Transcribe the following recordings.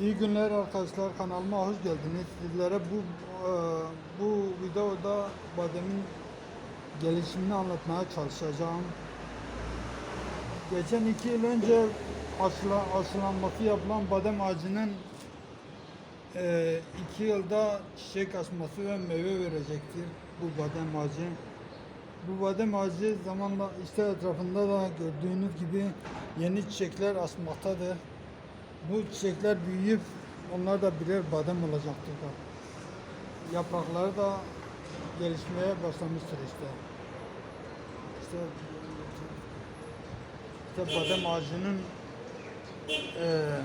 İyi günler arkadaşlar kanalıma hoş geldiniz. Sizlere bu e, bu videoda bademin gelişimini anlatmaya çalışacağım. Geçen iki yıl önce aşıla, aşılanması yapılan badem ağacının e, iki yılda çiçek açması ve meyve verecektir bu badem ağacı. Bu badem ağacı zamanla işte etrafında da gördüğünüz gibi yeni çiçekler açmaktadır. Bu çiçekler büyüyüp onlar da birer badem olacaktır. Yaprakları da gelişmeye başlamıştır işte. İşte, işte badem ağacının eee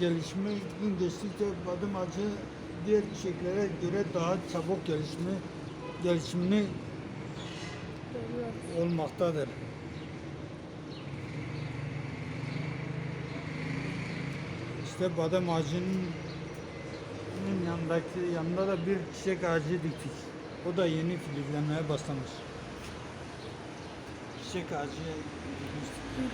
gelişimi gün geçtikçe badem ağacı diğer çiçeklere göre daha çabuk gelişimi gelişimini olmaktadır. İşte badem ağacının yanındaki yanında da bir çiçek ağacı diktik. O da yeni filizlenmeye başlamış. Çiçek ağacı dikmiştik.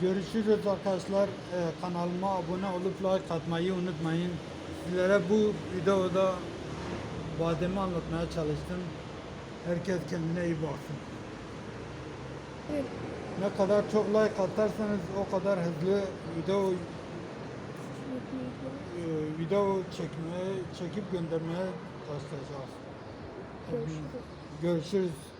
Görüşürüz arkadaşlar. Ee, kanalıma abone olup like atmayı unutmayın. Sizlere bu videoda bademi anlatmaya çalıştım. Herkes kendine iyi baksın. Evet. Ne kadar çok like atarsanız o kadar hızlı video e, video çekmeye çekip göndermeye başlayacağız. Görüşürüz. Görüşürüz.